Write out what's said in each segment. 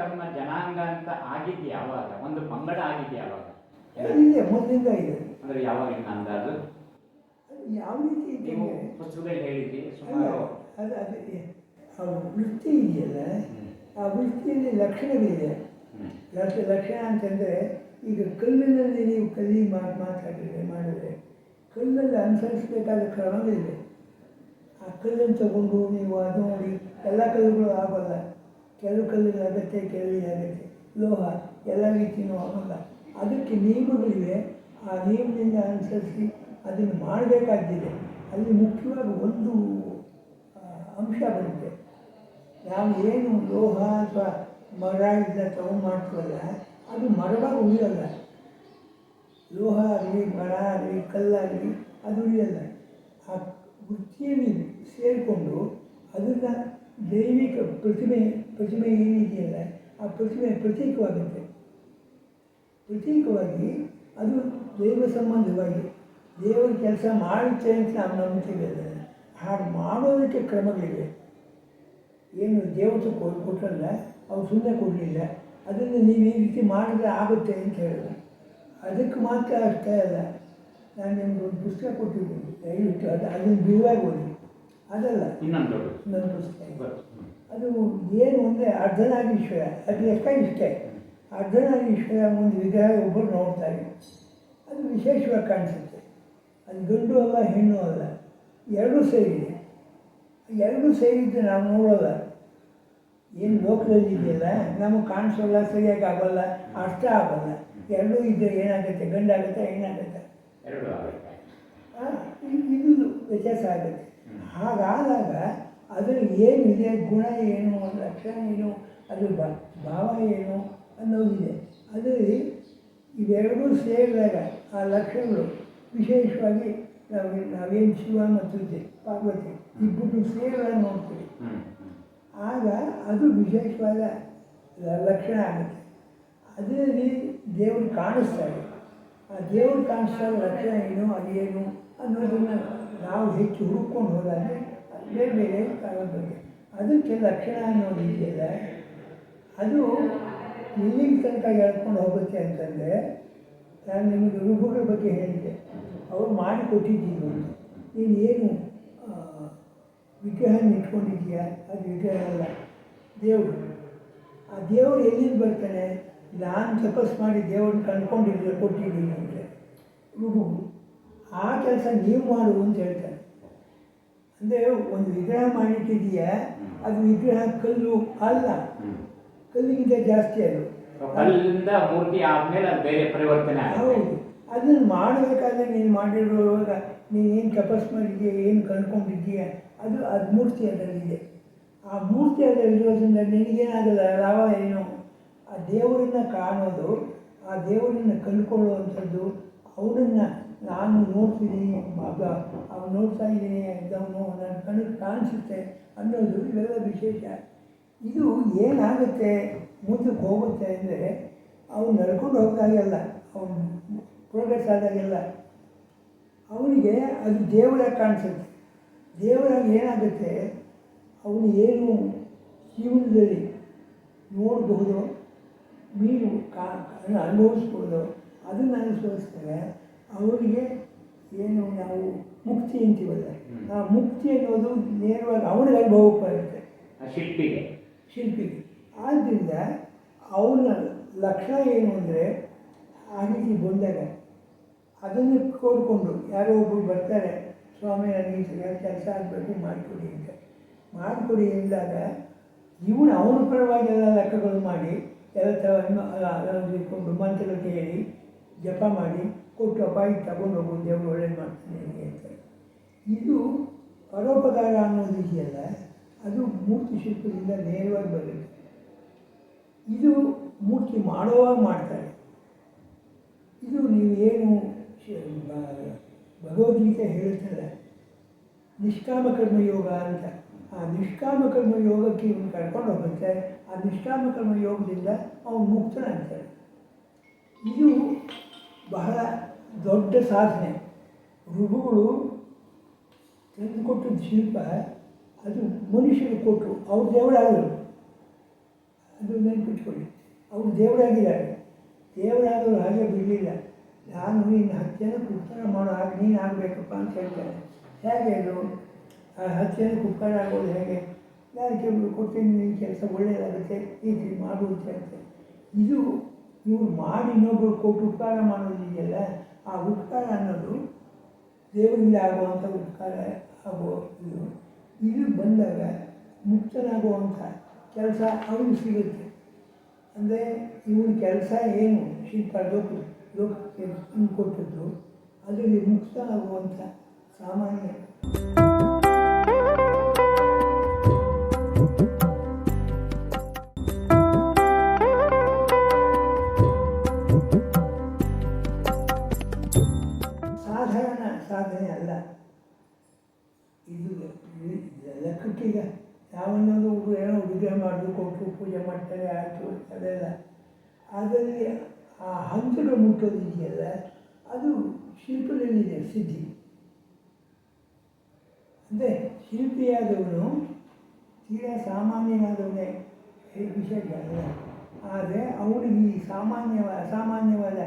ವಿಶ್ವಕರ್ಮ ಜನಾಂಗ ಅಂತ ಆಗಿದ್ದು ಯಾವಾಗ? ಒಂದು ಪಂಗಡ ಆಗಿದ್ದು ಯಾವಾಗ? ಇದೆ ಮೊದಲಿಂದ ಇದೆ. ಅಂದ್ರೆ ಯಾವಾಗ ಅಂದಾಜು? ಅದು ಯಾವ ರೀತಿ ನೀವು ಪುಸ್ತಕದಲ್ಲಿ ಹೇಳಿದ್ರಿ ಸುಮಾರು ಅದು ಅದು ಆ ವೃತ್ತಿ ಇದೆಯಲ್ಲ? ಆ ವೃತ್ತಿಯಲ್ಲಿ ಲಕ್ಷಣಗಳಿದೆ. ಲಕ್ಷ ಲಕ್ಷಣ ಅಂತಂದರೆ ಈಗ ಕಲ್ಲಿನಲ್ಲಿ ನೀವು ಕಲ್ಲಿ ಮಾತು ಮಾತಾಡಿದ್ರೆ ಮಾಡಿದ್ರೆ ಕಲ್ಲಲ್ಲಿ ಅನುಸರಿಸಬೇಕಾದ ಕ್ರಮಗಳಿವೆ. ಆ ಕಲ್ಲನ್ನು ತಗೊಂಡು ನೀವು ಅದು ನೋಡಿ ಎಲ್ಲ ಕಲ್ಲುಗಳು ಆಗೋಲ್ಲ. ಕೆಲವು ಕಲ್ಲಿನ ಅಗತ್ಯ ಕೆಲವಿನ ಅಗತ್ಯ ಲೋಹ, ಎಲ್ಲ ರೀತಿಯೂ ಆಗಲ್ಲ ಅದಕ್ಕೆ ನಿಯಮಗಳಿವೆ. ಆ ನಿಯಮದಿಂದ ಅನುಸರಿಸಿ ಅದನ್ನು ಮಾಡಬೇಕಾಗಿದೆ ಅಲ್ಲಿ ಮುಖ್ಯವಾಗಿ ಒಂದು ಅಂಶ ಬರುತ್ತೆ. ನಾವು ಏನು ಲೋಹ ಅಥವಾ ಮರ ಇಲ್ಲ ತಗೊಂಡು ಮಾಡ್ತೀವಲ್ಲ, ಅದು ಮರವಾಗಿ ಉಳಿಯಲ್ಲ. ಲೋಹ ಆಗಲಿ, ಮರ ಆಗಲಿ ಕಲ್ಲಾಗಲಿ ಅದು ಉಳಿಯಲ್ಲ. ಆ ವೃತ್ತಿಯಲ್ಲಿ ಸೇರಿಕೊಂಡು ಅದನ್ನು ದೈವಿಕ ಪ್ರತಿಮೆ ಪ್ರತಿಮೆ ಏನಿದೆಯಲ್ಲ ಆ ಪ್ರತಿಮೆ ಪ್ರತೀಕವಾಗುತ್ತೆ ಪ್ರತೀಕವಾಗಿ ಅದು ದೈವ ಸಂಬಂಧವಾಗಿ ದೇವರ ಕೆಲಸ ಮಾಡುತ್ತೆ ಅಂತ ನಾವು ನಂಬ್ತೀವಿ ಅದನ್ನು ಹಾಗೆ ಮಾಡೋದಕ್ಕೆ ಕ್ರಮಗಳಿವೆ. ಏನು ದೇವತೆ ಕೊಟ್ಟಲ್ಲ ಅವ್ರು ಸುಮ್ಮನೆ ಕೊಡಲಿಲ್ಲ. ಅದನ್ನು ನೀವು ಈ ರೀತಿ ಮಾಡಿದ್ರೆ ಆಗುತ್ತೆ ಅಂತ ಹೇಳಿದ್ರು ಅದಕ್ಕೆ ಮಾತ್ರ ಅಷ್ಟೇ ಅಲ್ಲ. ನಾನು ನಿಮ್ಗೆ ಒಂದು ಪುಸ್ತಕ ಕೊಟ್ಟಿದ್ದೀನಿ ದಯವಿಟ್ಟು ಅದು ಅದನ್ನು ಬಿಡುವಾಗಿ ಓದಿ. ಅದಲ್ಲ. ಇನ್ನೊಂದು ನನ್ನ ಪುಸ್ತಕ. ಅದು ಏನು ಅಂದರೆ ಅರ್ಧನಾಗೀಶ್ವರ ಅದು ಲೆಕ್ಕ ಇಷ್ಟೇ. ಅರ್ಧನಾಗೀಶ್ವರ ಒಂದು ವಿಗ್ರಹ ಒಬ್ಬರು ನೋಡ್ತಾರೆ ಅದು ವಿಶೇಷವಾಗಿ ಕಾಣಿಸುತ್ತೆ. ಅದು ಗಂಡು ಅಲ್ಲ ಹೆಣ್ಣು ಅಲ್ಲ ಎರಡೂ ಸೇರಿದೆ ಎರಡೂ ಸೇರಿದ್ದು ನಾವು ನೋಡೋಲ್ಲ. ಏನು ಲೋಕದಲ್ಲಿ ಇದೆಯಲ್ಲ? ನಮಗೆ ಕಾಣಿಸೋಲ್ಲ ಸರಿಯಾಗಿ ಆಗೋಲ್ಲ ಅರ್ಥ ಆಗೋಲ್ಲ. ಎರಡೂ ಇದ್ದರೆ ಏನಾಗುತ್ತೆ? ಗಂಡಾಗುತ್ತೆ ಹೆಣ್ಣಾಗುತ್ತೆ? ಇದು ವ್ಯತ್ಯಾಸ ಆಗುತ್ತೆ. ಹಾಗಾದಾಗ ಅದರಲ್ಲಿ ಏನಿದೆ, ಗುಣ ಏನು ಲಕ್ಷಣ ಏನು, ಅದು ಭಾವ ಏನು ಅನ್ನೋದಿದೆ ಅದರಲ್ಲಿ ಇವೆರಡೂ ಸೇರಿದಾಗ ಆ ಲಕ್ಷಣಗಳು ವಿಶೇಷವಾಗಿ ನಾವು ನಾವೇನು ಶಿವ ಮತ್ತು ಪಾರ್ವತಿ ಇಬ್ಬರು ಸೇರಿದಾಗ ನೋಡ್ತೀವಿ. ಆಗ ಅದು ವಿಶೇಷವಾದ ಲಕ್ಷಣ ಆಗುತ್ತೆ. ಅದರಲ್ಲಿ ದೇವರು ಕಾಣಿಸ್ತಾರೆ. ಆ ದೇವರು ಕಾಣಿಸ್ತಾ ಲಕ್ಷಣ ಏನು ಅದೇನು ಅನ್ನೋದನ್ನು ನಾವು ಹೆಚ್ಚು ಹುಡುಕೊಂಡು ಹೋದಾಗ ಬೇರೆ ಬೇರೆ ಕಾರಣಗಳಿಗೆ ಅದಕ್ಕೆ ಲಕ್ಷಣ ಅನ್ನೋದು ಇದೆಯಲ್ಲ ಅದು ಇಲ್ಲಿಗೆ ತನಕ ಹೇಳ್ಕೊಂಡು ಹೋಗುತ್ತೆ ಅಂತಂದರೆ ನಾನು ನಿಮಗೆ ಋಗುಗಳ ಬಗ್ಗೆ ಹೇಳಿದೆ. ಅವ್ರು ಮಾಡಿ ಕೊಟ್ಟಿದ್ದೀನಿ ನೀನು ಏನು ವಿಗ್ರಹ ಇಟ್ಕೊಂಡಿದ್ದೀಯಾ? ಅದು ವಿಗ್ರಹ ಅಲ್ಲ, ದೇವರು. ಆ ದೇವರು ಎಲ್ಲಿಂದ ಬರ್ತಾನೆ? ನಾನು ತಪಸ್ ಮಾಡಿ ದೇವ್ರನ್ನ ಕಂಡ್ಕೊಂಡಿದ್ದೆ ಕೊಟ್ಟಿದ್ದೀನಿ ಅಂದರೆ ರುಬು ಆ ಕೆಲಸ ನೀವು ಮಾಡು ಅಂತ ಹೇಳ್ತಾನೆ ಅಂದರೆ ಒಂದು ವಿಗ್ರಹ ಮಾಡಿಟ್ಟಿದೆಯಾ ಅದು ವಿಗ್ರಹ ಕಲ್ಲು ಅಲ್ಲ. ಕಲ್ಲಿಗಿಂತ ಜಾಸ್ತಿ ಅದು. ಕಲ್ಲಿಂದ ಮೂರ್ತಿ ಆದ್ಮೇಲೆ ಅದು ಬೇರೆ ಪರಿವರ್ತನೆ ಹೌದು. ಅದನ್ನು ಮಾಡಬೇಕಾದ್ರೆ ನೀನು ಮಾಡಿರುವಾಗ ನೀನು ಏನು ತಪಸ್ ಮಾಡಿದ್ದೀಯ ಏನು ಕಂಡ್ಕೊಂಡಿದ್ದೀಯ ಅದು ಅದು ಮೂರ್ತಿ ಅದರಲ್ಲಿದೆ. ಆ ಮೂರ್ತಿ ಅದರಲ್ಲಿರೋದ್ರಿಂದ ನಿನಗೇನಾಗಲ್ಲ ಲಾಭ ಏನು? ಆ ದೇವರನ್ನ ಕಾಣೋದು ಆ ದೇವರನ್ನ ಕಂಡುಕೊಳ್ಳುವಂಥದ್ದು ಅವನನ್ನು ನಾನು ನೋಡ್ತೀನಿ, ಮಗ, ಅವನು ನೋಡ್ತಾ ಇದ್ದೀನಿ ಎಕ್ಸಾಮು ನನ್ನ ಕಣ್ಣಿಗೆ ಕಾಣಿಸುತ್ತೆ ಅನ್ನೋದು ಇವೆಲ್ಲ ವಿಶೇಷ. ಇದು ಏನಾಗುತ್ತೆ, ಮುಂದಕ್ಕೆ ಹೋಗುತ್ತೆ ಅಂದರೆ, ಅವನು ನಡ್ಕೊಂಡು ಹೋಗ್ದಾಗೆಲ್ಲ ಅವನು ಪ್ರೋಗ್ರೆಸ್ ಆದಾಗೆಲ್ಲ ಅವನಿಗೆ ಅದು ದೇವರಾಗಿ ಕಾಣಿಸುತ್ತೆ. ದೇವರಾಗಿ ಏನಾಗುತ್ತೆ, ಅವನು ಏನು ಜೀವನದಲ್ಲಿ ನೋಡಬಹುದು ನೀನು ಕಾ ಅನುಭವಿಸ್ಬೋದು, ಅದನ್ನು ಅನುಭವಿಸ್ತಾರೆ. ಅವರಿಗೆ ಏನು ನಾವು ಮುಕ್ತಿ ಅಂತೀವಲ್ಲ? ಆ ಮುಕ್ತಿ ಅನ್ನೋದು ನೇರವಾಗಿ ಅವನಿಗೆ ಅನುಭವಕ್ಕೆ ಬರುತ್ತೆ. ಆ ಶಿಲ್ಪಿಗೆ. ಶಿಲ್ಪಿಗೆ. ಆದ್ದರಿಂದ ಅವನ ಲಕ್ಷಣ ಏನು ಅಂದರೆ ಆ ರೀತಿ ಬಂದಾಗ ಅದನ್ನು ಕೋರ್ಕೊಂಡು ಯಾರೋ ಒಬ್ಬರು ಬರ್ತಾರೆ ಸ್ವಾಮಿ ನನಗೆ ಸರಿಯಾದ ಕೆಲಸ ಆಗಬೇಕು ಮಾಡಿಕೊಡಿ ಅಂತ. ಮಾಡಿಕೊಡಿ ಎಂದಾಗ ಇವನು ಅವನ ಪರವಾಗಿ ಎಲ್ಲ ಲೆಕ್ಕಗಳು ಮಾಡಿ ಎಲ್ಲ ಥರ ಇಟ್ಕೊಂಡು ಮಂತ್ರಗಳು ಹೇಳಿ ಜಪ ಮಾಡಿ, ಕೊಟ್ಟು ಅಪಾಯಿ ತಗೊಂಡು ಹೋಗೋ, ದೇವರು ಒಳ್ಳೇದು ಮಾಡ್ತಾನೆ ನನಗೆ ಅಂತ ಇದು ಪರೋಪಕಾರ ಅನ್ನೋದು ಇದೆಯಲ್ಲ, ಅದು ಮೂರ್ತಿ ಶಿಲ್ಪದಿಂದ ನೇರವಾಗಿ ಬರುತ್ತೆ. ಇದು ಮೂರ್ತಿ ಮಾಡುವಾಗ ಮಾಡ್ತಾರೆ. ಇದು ನೀವು ಏನು ಭಗವದ್ಗೀತೆ ಹೇಳ್ತಾರೆ ನಿಷ್ಕಾಮ ಕರ್ಮ ಯೋಗ ಅಂತ. ಆ ನಿಷ್ಕಾಮ ಕರ್ಮ ಯೋಗಕ್ಕೆ ಇವನು ಕರ್ಕೊಂಡು ಹೋಗುತ್ತೆ. ಆ ನಿಷ್ಕಾಮ ಕರ್ಮ ಯೋಗದಿಂದ ಅವನು ಮುಕ್ತನಾಗ್ತಾನೆ. ಇದು ಬಹಳ ದೊಡ್ಡ ಸಾಧನೆ. ಋಗುಗಳು ತಂದುಕೊಟ್ಟಿದ್ದ ಶಿಲ್ಪ, ಅದು ಮನುಷ್ಯರು ಕೊಟ್ಟರು ಅವ್ರ ದೇವರಾದರು. ಅದು ನೆನ್ಪಿಟ್ಕೊಳ್ಳಿ. ಅವರು ದೇವರಾಗಿದ್ದಾರೆ. ದೇವರಾದವರು ಹಾಗೆ ಬಿಡಲಿಲ್ಲ. ನಾನು ಇನ್ನು ಹತ್ತು ಜನಕ್ಕೆ ಮಾಡೋ ಹಾಗೆ ನೀನು ಆಗಬೇಕಪ್ಪ ಅಂತ ಹೇಳ್ತಾರೆ ಹೇಗೆ ಅದು? ಆ ಹತ್ತು ಜನಕ್ಕೆ ಉಪಕಾರ ಆಗೋದು ಹೇಗೆ? ನಾನು ಕೆಲವು ಕೊಡ್ತೀನಿ ನಿನ್ನ ಕೆಲಸ ಒಳ್ಳೆಯದಾಗುತ್ತೆ, ಈ ರೀತಿ ಮಾಡು ಹೇಳ್ತಾರೆ. ಇದು ಇವ್ರು ಮಾಡಿ ಇನ್ನೊಬ್ಬರು ಕೊಟ್ಟು ಉಪಕಾರ ಮಾಡೋದಿದೆಯಲ್ಲ ಆ ಉಪಕಾರ ಅನ್ನೋದು ದೇವರಿಂದ ಆಗುವಂಥ ಉಪಕಾರ ಆಗೋ ಇದು. ಇಲ್ಲಿ ಬಂದಾಗ ಮುಕ್ತನಾಗುವಂಥ ಕೆಲಸ ಅವನು ಸಿಗುತ್ತೆ. ಅಂದರೆ ಇವನ ಕೆಲಸ ಏನು? ಶಿಲ್ಪ, ಲೋಕ, ಲೋಕಕ್ಕೆ ಕೊಟ್ಟದ್ದು, ಅದರಲ್ಲಿ ಮುಕ್ತ ಆಗುವಂಥ ಸಾಮಾನ್ಯ. ಮಾಡೋದು ಕೊಟ್ಟು ಪೂಜೆ ಮಾಡ್ತಾರೆ, ಆಯಿತು ಅದೆಲ್ಲ. ಅದರಲ್ಲಿ ಆ ಹಂತಗಳು ಮುಟ್ಟೋದು ಇದೆಯಲ್ಲ ಅದು ಶಿಲ್ಪದಲ್ಲಿದೆ ಸಿದ್ಧಿ. ಅಂದರೆ ಶಿಲ್ಪಿಯಾದವನು ತೀರಾ ಸಾಮಾನ್ಯನಾದವನೇ ವಿಷಯಗಳಲ್ಲ ಆದರೆ ಅವನಿಗೆ ಈ ಸಾಮಾನ್ಯ ಅಸಾಮಾನ್ಯವಾದ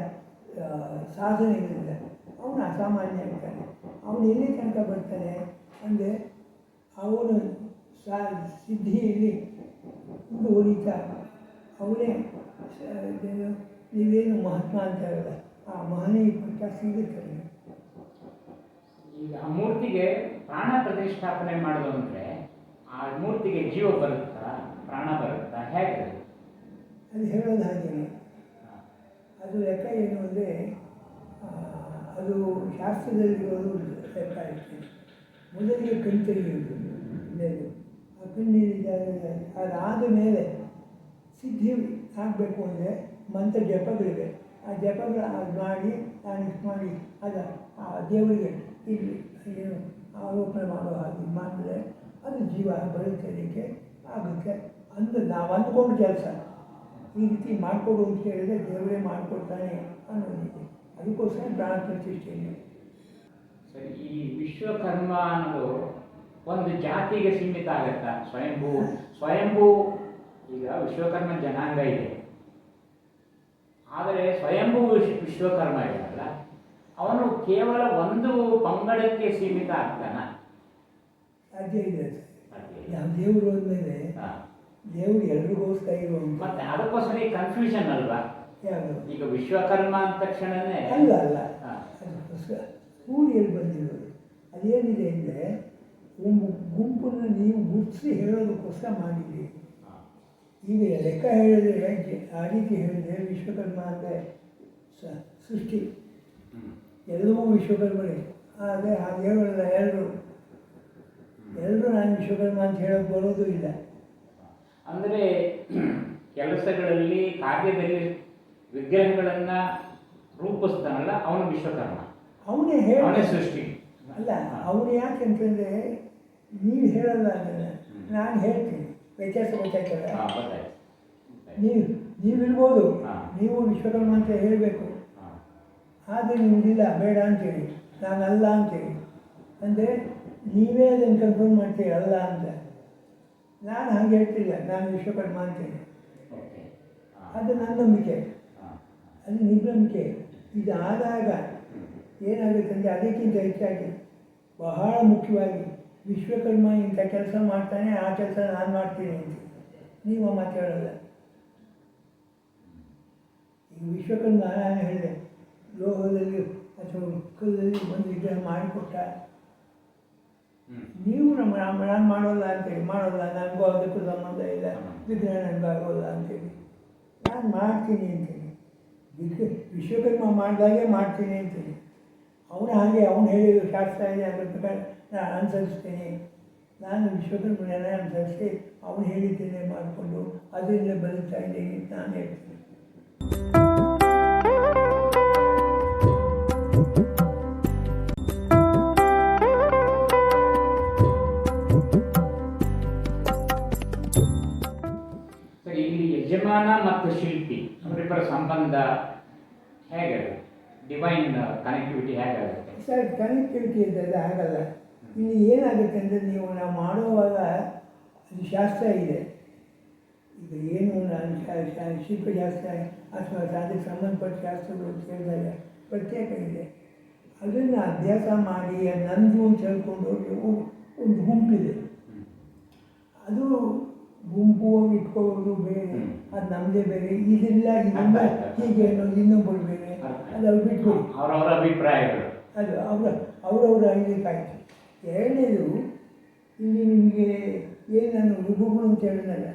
ಸಾಧನೆಗಳಿಲ್ಲ ಅವನು ಅಸಾಮಾನ್ಯ ಆಗ್ತಾನೆ. ಅವನು ಎಲ್ಲಿ ತನಕ ಬರ್ತಾನೆ ಅಂದರೆ ಅವನು ಸಾ, ಸಿದ್ಧಿಯಲ್ಲಿ ಮುಂದುವರಿತಾ ಅವನೇ ಸ- ಇದೇನು ನೀವೇನು ಮಹಾತ್ಮ ಹೇಳಲ್ಲ. ಆ ಮಹನೀಯ ಪಟ್ಟ ಸಿಗುತ್ತೆ. ಈಗ ಆ ಮೂರ್ತಿಗೆ ಪ್ರಾಣ ಪ್ರತಿಷ್ಠಾಪನೆ ಮಾಡೋದು ಅಂದರೆ ಆ ಮೂರ್ತಿಗೆ ಜೀವ ಬರುತ್ತಾ? ಪ್ರಾಣ ಬರುತ್ತಾ? ಹೇಗೆ? ಅದು? ಹೇಳೋದು ಹಾಗೇನೆ ಅದು ಲೆಕ್ಕ ಏನು ಅಂದರೆ ಅದು ಶಾಸ್ತ್ರದಲ್ಲಿರೋದು ಲೆಕ್ಕ ಇರ್ತದೆ. ಮೊದಲಿಗೆ ಕಣ್ ಕಣ್ಣೀರಿದ್ದಾಗ ಅದಾದ ಮೇಲೆ ಸಿದ್ಧಿ ಆಗಬೇಕು ಅಂದರೆ ಮಂತ್ರ ಜಪಗಳಿವೆ. ಆ ಜಪಗಳ ಅದು ಮಾಡಿ ನಾನು ಇಷ್ಟು ಮಾಡಿ, ಅದ ಆ ದೇವರಿಗೆ ಇಲ್ಲಿ ಏನು ಆರೋಪಣೆ ಮಾಡೋ ಹಾಗೆ ಮಾಡಿದ್ರೆ ಅದು ಜೀವ ಬರುತ್ತಲಿಕ್ಕೆ ಆಗುತ್ತೆ. ಅಂದು ನಾವು ಅಂದ್ಕೊಂಡು ಕೆಲಸ. ಈ ರೀತಿ ಮಾಡಿಕೊಡು ಅಂತ ಹೇಳಿದ್ರೆ ದೇವರೇ ಮಾಡಿಕೊಡ್ತಾನೆ ಅನ್ನೋದಿದೆ ಅದಕ್ಕೋಸ್ಕರ ಪ್ರಾಣ ಪ್ರತಿಷ್ಠೆ ಸರಿ, ಈ ವಿಶ್ವಕರ್ಮ ಅನ್ನೋದು ಒಂದು ಜಾತಿಗೆ ಸೀಮಿತ ಆಗತ್ತಾ? ಸ್ವಯಂಭೂ. ಸ್ವಯಂಭೂ ಈಗ ವಿಶ್ವಕರ್ಮ ಜನಾಂಗ ಇದೆ. ಆದರೆ ಸ್ವಯಂಭೂ ವಿಶ್ ವಿಶ್ವಕರ್ಮ ಇದಲ್ಲ ಅವನು ಕೇವಲ ಒಂದು ಪಂಗಡಕ್ಕೆ ಸೀಮಿತ ಆಗ್ತಾನ? ಸಾಧ್ಯ ಇದೆ ಯಾವ ದೇವರು ಅಂದಮೇಲೆ ದೇವರು ಎಲ್ರಿಗೋಸ್ಕರ ಇರುವಂಥ ಮತ್ತೆ ಅದಕ್ಕೋಸ್ಕರ ಈ ಕನ್ಫ್ಯೂಷನ್ ಅಲ್ವಾ? ಈಗ ವಿಶ್ವಕರ್ಮ ಅಂದ ತಕ್ಷಣನೇ ಅಲ್ಲ ಅಲ್ಲ. ಅದಕ್ಕೋಸ್ಕರ ಬಂದಿರೋದು. ಅದೇನಿದೆ ಅಂದರೆ ಒಂದು ಗುಂಪನ್ನು ನೀವು ಗುರುತಿಸಿ ಹೇಳೋದಕ್ಕೋಸ್ಕರ ಮಾಡಿದ್ದೀರಿ. ಈಗ ಲೆಕ್ಕ ಹೇಳಿದ್ರೆ ಆ ರೀತಿ ಹೇಳಿದ್ರೆ ವಿಶ್ವಕರ್ಮ ಅಂದರೆ ಸ ಸೃಷ್ಟಿ. ಎಲ್ಲವೂ ವಿಶ್ವಕರ್ಮರೇ ಆದರೆ ಹಾಗೆ ಹೇಳೋಲ್ಲ ಎಲ್ಲರೂ ಎಲ್ಲರೂ ನಾನು ವಿಶ್ವಕರ್ಮ ಅಂತ ಹೇಳೋಕೆ ಬರೋದು ಇಲ್ಲ. ಅಂದರೆ ಕೆಲಸಗಳಲ್ಲಿ ಕಾರ್ಯದಲ್ಲಿ ವಿಗ್ರಹಗಳನ್ನು ರೂಪಿಸ್ತಾನಲ್ಲ ಅವನು ವಿಶ್ವಕರ್ಮ. ಅವನೇ ಹೇಳ ಸೃಷ್ಟಿ. ಅಲ್ಲ ಅವನು ಯಾಕೆ ನೀವು ಹೇಳಲ್ಲ ಅದನ್ನು ನಾನು ಹೇಳ್ತೀನಿ. ವ್ಯತ್ಯಾಸ ಗೊತ್ತಾಯ್ತಲ್ಲ? ನೀವು ನೀವಿರ್ಬೋದು ಹಾ. ನೀವು ವಿಶ್ವಕರ್ಮ ಅಂತ ಹೇಳಬೇಕು. ಆದರೆ ನಿಮಗಿಲ್ಲ ಬೇಡ ಅಂತೇಳಿ. ನಾನು ಅಲ್ಲ ಅಂತೇಳಿ. ಅಂದರೆ ನೀವೇ ಅದನ್ನು ಕನ್ಫರ್ಮ್ ಮಾಡ್ತೀರಿ ಅಲ್ಲ ಅಂತ. ನಾನು ಹಾಗೆ ಹೇಳ್ತಿಲ್ಲ ನಾನು ವಿಶ್ವಕರ್ಮ ಅಂತೇಳಿ. ಅದು ನನ್ನ ನಂಬಿಕೆ. ಅದು ನಿಮ್ಮ ನಂಬಿಕೆ ಇದಾದಾಗ ಏನಾಗುತ್ತೆ ಅಂದರೆ ಅದಕ್ಕಿಂತ ಹೆಚ್ಚಾಗಿ ಬಹಳ ಮುಖ್ಯವಾಗಿ ವಿಶ್ವಕರ್ಮ ಇಂಥ ಕೆಲಸ ಮಾಡ್ತಾನೆ, ಆ ಕೆಲಸ ನಾನು ಮಾಡ್ತೀನಿ ಅಂತ. ನೀವು ಮಾತು ಹೇಳಲ್ಲ. ಈಗ ವಿಶ್ವಕರ್ಮ ನಾನು ಹೇಳಿದೆ, ಲೋಹದಲ್ಲಿ ಅಥವಾ ಕಲ್ಲಲ್ಲಿ ಒಂದು ವಿಗ್ರಹ ಮಾಡಿಕೊಟ್ಟ. ನೀವು ನಮ್ಮ ನಾನು ಮಾಡೋಲ್ಲ ಅಂತೇಳಿ, ಮಾಡೋಲ್ಲ, ನನಗೂ ಅದಕ್ಕೂ ಸಂಬಂಧ ಇಲ್ಲ, ವಿಗ್ರಹ ನನಗಾಗೋಲ್ಲ ಅಂತೇಳಿ. ನಾನು ಮಾಡ್ತೀನಿ ಅಂತೇಳಿ. ವಿಗ್ರಹ, ವಿಶ್ವಕರ್ಮ ಮಾಡಿದಾಗೆ ಮಾಡ್ತೀನಿ ಅಂತೇಳಿ. ಅವನು ಹಾಗೆ, ಅವನು ಹೇಳಿದ ಶಾಸ್ತ್ರ ಇದೆ, ಅದ್ರ ಪ್ರಕಾರ ನಾನು ಅನುಸರಿಸ್ತೇನೆ. ನಾನು ವಿಶ್ವಕರ್ಮನೆಲ್ಲ ಅನುಸರಿಸಿ ಅವನು ಹೇಳಿದ್ದೇನೆ ಮಾಡಿಕೊಂಡು ಅದರಿಂದ ಬದುಕ್ತಾ ಇದ್ದೇನೆ ಅಂತ ನಾನು ಹೇಳ್ತೀನಿ. ಯಜಮಾನ ಮತ್ತು ಶಿಲ್ಪಿ ಅವರಿಬ್ಬರ ಸಂಬಂಧ ಹೇಗೆ? ಡಿವೈನ್ ಕನೆಕ್ಟಿವಿಟಿ ಹೇಗಾಗುತ್ತೆ? ಸರ್ ಕನೆಕ್ಟಿವಿಟಿ ಇದ್ದಲ್ಲ ಆಗಲ್ಲ ಇಲ್ಲಿ ಏನಾಗುತ್ತೆ ಅಂದರೆ ನೀವು ನಾವು ಮಾಡುವಾಗ ಅದು ಶಾಸ್ತ್ರ ಇದೆ. ಈಗ ಏನು ನಾನು ಶಿಲ್ಪಶಾಸ್ತ್ರ ಅಥವಾ ಅದಕ್ಕೆ ಸಂಬಂಧಪಟ್ಟ ಶಾಸ್ತ್ರಗಳು ಅಂತ ಹೇಳಿದಾಗ ಪ್ರತ್ಯೇಕ ಇದೆ. ಅದನ್ನು ಅಭ್ಯಾಸ ಮಾಡಿ ನಂದು ಅಂತ ಹೇಳ್ಕೊಂಡು ಹೋಗಿ ಒಂದು ಗುಂಪಿದೆ. ಅದು ಗುಂಪು ಇಟ್ಕೊಳ್ಳೋದು ಬೇರೆ. ಅದು ನಮ್ಮದೇ ಬೇರೆ ಇದೆಲ್ಲ ಆಯ್ತು. ಹೀಗೆ ಅನ್ನೋದು ಇನ್ನೊಬ್ಬರು ಬೇರೆ. ಅದು ಅವ್ರು ಬಿಟ್ಕೊಡಿ ಅವರವರ ಅಭಿಪ್ರಾಯಗಳು. ಅದು ಅವರ ಅವರವರ ಇದಕ್ಕಾಯ್ತು ಎರಡನೇದು ಇಲ್ಲಿ ನಿಮಗೆ ಏನು ನಾನು ಋಗುಗಳು ಅಂತ ಹೇಳಿದ್ನಲ್ಲ?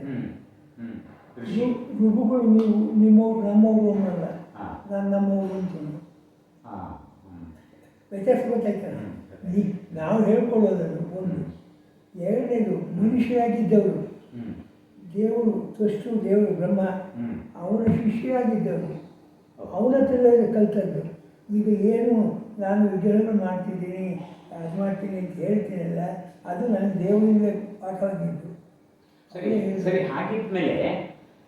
ರುಬುಗಳು ನೀವು ನಿಮ್ಮವ್ರು ನಮ್ಮವರು ಅನ್ನಲ್ಲ ನಾನು ನಮ್ಮವರು ಅಂತೀನಿ ವ್ಯತ್ಯಾಸ ಗೊತ್ತಾಯ್ತಲ್ಲ? ನಾವು ಹೇಳ್ಕೊಳ್ಳೋದನ್ನು ಒಂದು. ಎರಡನೇದು ಮನುಷ್ಯರಾಗಿದ್ದವರು. ದೇವರು ಸೃಷ್ಟು ದೇವರು ಬ್ರಹ್ಮ. ಹ್ಮ್. ಅವನ ಶಿಷ್ಯರಾಗಿದ್ದವರು. ಅವನ ಹತ್ರ ಕಲ್ತದ್ದು. ಈಗ ಏನು ನಾನು ವಿಗ್ರಹಗಳು ಮಾಡ್ತಿದ್ದೀನಿ ಅದು ಮಾಡ್ತೀನಿ ಅಂತ ಹೇಳ್ತೀನಲ್ಲ ಅದು ನನ್ನ ದೇವರಿಂದ ಪಾಠವಾಗಿದ್ದು ಸರಿ ಸರಿ ಹಾಗಿದ್ಮೇಲೆ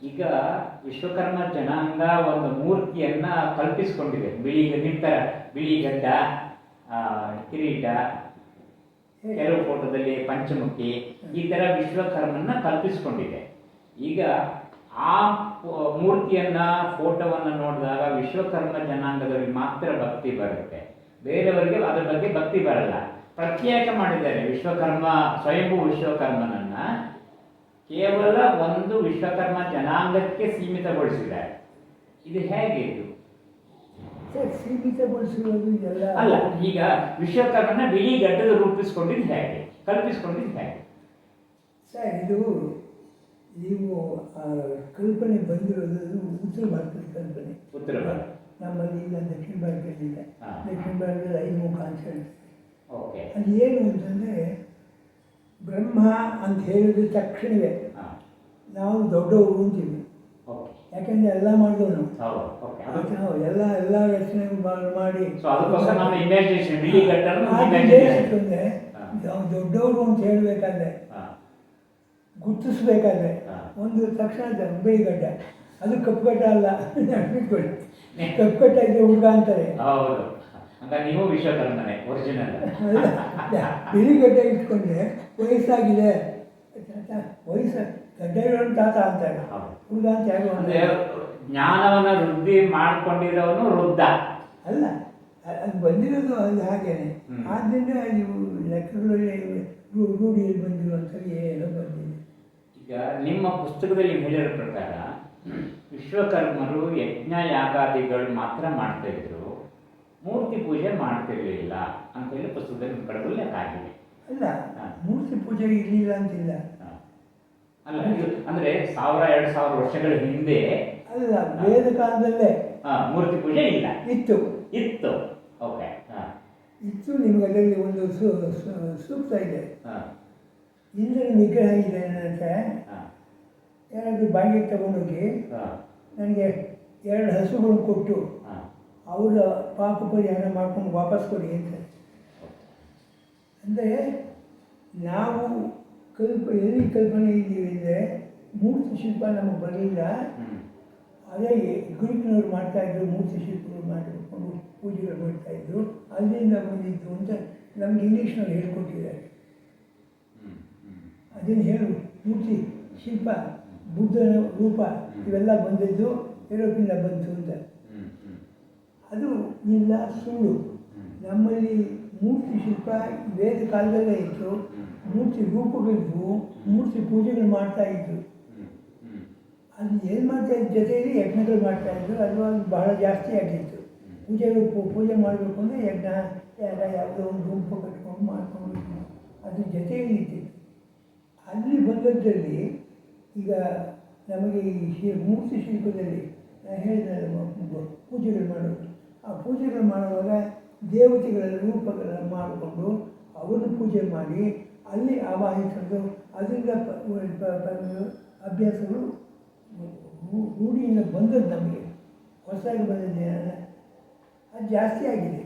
ಈಗ ವಿಶ್ವಕರ್ಮ ಜನಾಂಗ ಒಂದು ಮೂರ್ತಿಯನ್ನ ಕಲ್ಪಿಸ್ಕೊಂಡಿದೆ ಬಿಳಿ ನಿಂತರ ಬಿಳಿ ಗಡ್ಡ ಕಿರೀಟ ಕೆಲವು ಫೋಟೋದಲ್ಲಿ ಪಂಚಮುಖಿ ಈ ಥರ ವಿಶ್ವಕರ್ಮನ್ನ ಕಲ್ಪಿಸ್ಕೊಂಡಿದೆ ಈಗ ಆ ಮೂರ್ತಿಯನ್ನ ಫೋಟೋವನ್ನ ನೋಡಿದಾಗ ವಿಶ್ವಕರ್ಮ ಜನಾಂಗದಲ್ಲಿ ಮಾತ್ರ ಭಕ್ತಿ ಬರುತ್ತೆ. ಬೇರೆಯವರಿಗೆ ಅದರ ಬಗ್ಗೆ ಭಕ್ತಿ ಬರಲ್ಲ. ಪ್ರತ್ಯೇಕ ಮಾಡಿದ್ದಾರೆ ವಿಶ್ವಕರ್ಮ ಸ್ವಯಂಭೂ ವಿಶ್ವಕರ್ಮನನ್ನ. ಕೇವಲ ಒಂದು ವಿಶ್ವಕರ್ಮ ಜನಾಂಗಕ್ಕೆ ಸೀಮಿತಗೊಳಿಸಿದ್ದಾರೆ. ಇದು ಹೇಗೆ ಇದು? ಸೀಮಿತಗೊಳಿಸಿರೋದು ಅಲ್ಲ ಈಗ ವಿಶ್ವಕರ್ಮನ ಬಿಳಿ ಗಡ್ಡದ ರೂಪಿಸ್ಕೊಂಡಿದ್ದು ಹೇಗೆ? ಕಲ್ಪಿಸ್ಕೊಂಡಿದ್ದು ಹೇಗೆ? ಸರ್ ಇದು ನೀವು ಕಲ್ಪನೆ ಬಂದಿರೋದು ಉತ್ತರ ಭಾರತದ ಕಲ್ಪನೆ. ಉತ್ತರ ಭಾರತ. ನಮ್ಮಲ್ಲಿ ಇಲ್ಲ ದಕ್ಷಿಣ ಭಾರತದಲ್ಲಿದೆ. ದಕ್ಷಿಣ ಭಾರತದಲ್ಲಿ ಐದು ಮುಖ ಅಂತ ಹೇಳಿ ಅದು ಏನು ಅಂತಂದರೆ ಬ್ರಹ್ಮ ಅಂತ ಹೇಳಿದ ತಕ್ಷಣವೇ ನಾವು ದೊಡ್ಡವರು ಅಂತೀವಿ. ಯಾಕಂದರೆ ಎಲ್ಲ ಮಾಡಿದವನು ನಾವು. ಎಲ್ಲ ಎಲ್ಲ ರಚನೆ ಮಾಡಿ. ಅಂದರೆ ನಾವು ದೊಡ್ಡವರು ಅಂತ ಹೇಳಬೇಕಾದ್ರೆ ಗುರ್ತಿಸ್ಬೇಕಾದ್ರೆ ಒಂದು ತಕ್ಷಣ ಬಿಳಿಗಡ್ಡ ಅದು ಕಪ್ಪುಗಡ್ಡ ಅಲ್ಲ. ಕಪ್ಪುಗಡ್ಡ ಇದ್ರೆ ಹುಡುಗ ಅಂತಾರೆ. ಹೌದು. ಹಂಗಾರೆ ನೀವು ವಿಶ್ವಕರ್ಮನೆ ಒರಿಜಿನಲ್ ಅಲ್ಲ, ಬಿಳಿಗಡ್ಡ ಇಟ್ಕೊಂಡ್ರೆ ವಯಸ್ಸಾಗಿದೆ. ವಯಸ್ಸು ಗಡ್ಡ ತಾತ ಅಂತಾರೆ. ಹುಡುಗ ಅಂತ ಯಾರು ಅಂದ್ರೆ ಜ್ಞಾನವನ್ನು ವೃದ್ಧಿ ಮಾಡ್ಕೊಂಡಿರೋನು ವೃದ್ಧ. ಅಲ್ಲ ಅದು ಬಂದಿರೋದು ಅದು ಹಾಗೇನೆ. ಆದ್ದರಿಂದ ನೀವು ಲೆಕ್ಕಗಳಲ್ಲಿ ರೂಢಿಯಲ್ಲಿ ಬಂದಿರುವಂಥ ಏನೋ ಬಂದಿದೆ. ಈಗ ನಿಮ್ಮ ಪುಸ್ತಕದಲ್ಲಿ ಹೇಳಿರೋ ಪ್ರಕಾರ ವಿಶ್ವಕರ್ಮರು ಯಜ್ಞ ಯಾಗಾದಿಗಳು ಮಾತ್ರ ಮಾಡ್ತಾ ಇದ್ರು. ಮೂರ್ತಿ ಪೂಜೆ ಮಾಡ್ತಿರ್ಲಿಲ್ಲ ಅಂತ ಹೇಳಿ ಪುಸ್ತಕದಲ್ಲಿ ನಿಮ್ಮ ಕಡೆ ಉಲ್ಲೇಖ ಆಗಿದೆ. ಅಲ್ಲ ಹಾ. ಮೂರ್ತಿ ಪೂಜೆ ಇರಲಿಲ್ಲ ಅಂತಿಲ್ಲ. ಹ. ಅಲ್ಲ ಅಂದ್ರೆ ಸಾವಿರ ಎರಡು ಸಾವಿರ ವರ್ಷಗಳ ಹಿಂದೆ ಅಲ್ಲ ವೇದ ಕಾಲದಲ್ಲೇ ಮೂರ್ತಿ ಪೂಜೆ ಇಲ್ಲ. ಇತ್ತು. ಇತ್ತು. ಓಕೆ ಇತ್ತು ನಿಮ್ಗೆ ಅದರಲ್ಲಿ ಒಂದು ಸೂಕ್ತ ಇದೆ. ಹಾಂ. ನಿಗ್ರಹ ಇದೆ ಅಂತ ಯಾರಾದರೂ ಬಾಗಿಲು ತಗೊಂಡೋಗಿ ನನಗೆ ಎರಡು ಹಸುಗಳು ಕೊಟ್ಟು ಅವರ ಪಾಪ ಪರಿಹಾರ ಮಾಡ್ಕೊಂಡು ವಾಪಸ್ ಕೊಡಿ ಅಂತ. ಅಂದರೆ ನಾವು ಕಲ್ಪ ಎಲ್ಲಿ ಕಲ್ಪನೆ ಇದ್ದೀವಿ ಅಂದರೆ ಮೂರ್ತಿ ಶಿಲ್ಪ ನಮಗೆ ಬರಲಿಲ್ಲ. ಅದೇ ಮಾಡ್ತಾ ಮಾಡ್ತಾಯಿದ್ರು ಮೂರ್ತಿ ಶಿಲ್ಪಗಳು ಮಾಡಿಕೊಂಡು ಪೂಜೆಗಳು ಮಾಡ್ತಾಯಿದ್ರು ಅಲ್ಲಿಂದ ಬಂದಿದ್ದು ಅಂತ ನಮ್ಗೆ ಇಂಗ್ಲೀಷ್ನವ್ರು ಹೇಳ್ಕೊಟ್ಟಿದ್ದಾರೆ. ಅದನ್ನು ಹೇಳು ಮೂರ್ತಿ ಶಿಲ್ಪ. ಬುದ್ಧನ ರೂಪ ಇವೆಲ್ಲ ಬಂದಿದ್ದು ಯುರೋಪಿಂದ ಬಂತು ಅಂತ. ಅದು ಇಲ್ಲ ಸುಳ್ಳು. ನಮ್ಮಲ್ಲಿ ಮೂರ್ತಿ ಶಿಲ್ಪ ವೇದ ಕಾಲದಲ್ಲೇ ಇತ್ತು. ಮೂರ್ತಿ ರೂಪಗಳಿದ್ವು ಮೂರ್ತಿ ಪೂಜೆಗಳು ಮಾಡ್ತಾ ಇದ್ರು. ಅದು ಏನು ಮಾಡ್ತಾ ಇದ್ದ ಜೊತೆಯಲ್ಲಿ ಯಜ್ಞಗಳು ಮಾಡ್ತಾ ಇದ್ರು. ಅದು ಬಹಳ ಜಾಸ್ತಿ ಆಗಿತ್ತು. ಪೂಜೆಗಳು ಪೂ- ಪೂಜೆ ಮಾಡಬೇಕು ಅಂದರೆ ಯಜ್ಞ ಯಾರ ಯಾವುದೋ ಒಂದು ರೂಪ ಕಟ್ಕೊಂಡು ಮಾಡ್ಕೊಂಡು. ಅದ್ರ ಜೊತೆಯಲ್ಲಿ ಇದ್ದಿತ್ತು. ಅಲ್ಲಿ ಬಂದದ್ದಲ್ಲಿ ಈಗ ನಮಗೆ ಈ ಮೂರ್ತಿ ಶಿಲ್ಪದಲ್ಲಿ ಹೇಳಿದ ಪೂಜೆಗಳು ಮಾಡೋದು ಆ ಪೂಜೆಗಳು ಮಾಡುವಾಗ ದೇವತೆಗಳ ರೂಪಗಳನ್ನು ಮಾಡಿಕೊಂಡು ಅವರನ್ನು ಪೂಜೆ ಮಾಡಿ ಅಲ್ಲಿ ಆವಾಹಿಸೋದು ಅದರಿಂದ ಅಭ್ಯಾಸಗಳು ರೂಢಿಯಿಂದ ಬಂದದ್ದು ನಮಗೆ. ಹೊಸದಾಗಿ ಬಂದಿದೆ ಅದು ಜಾಸ್ತಿ ಆಗಿದೆ.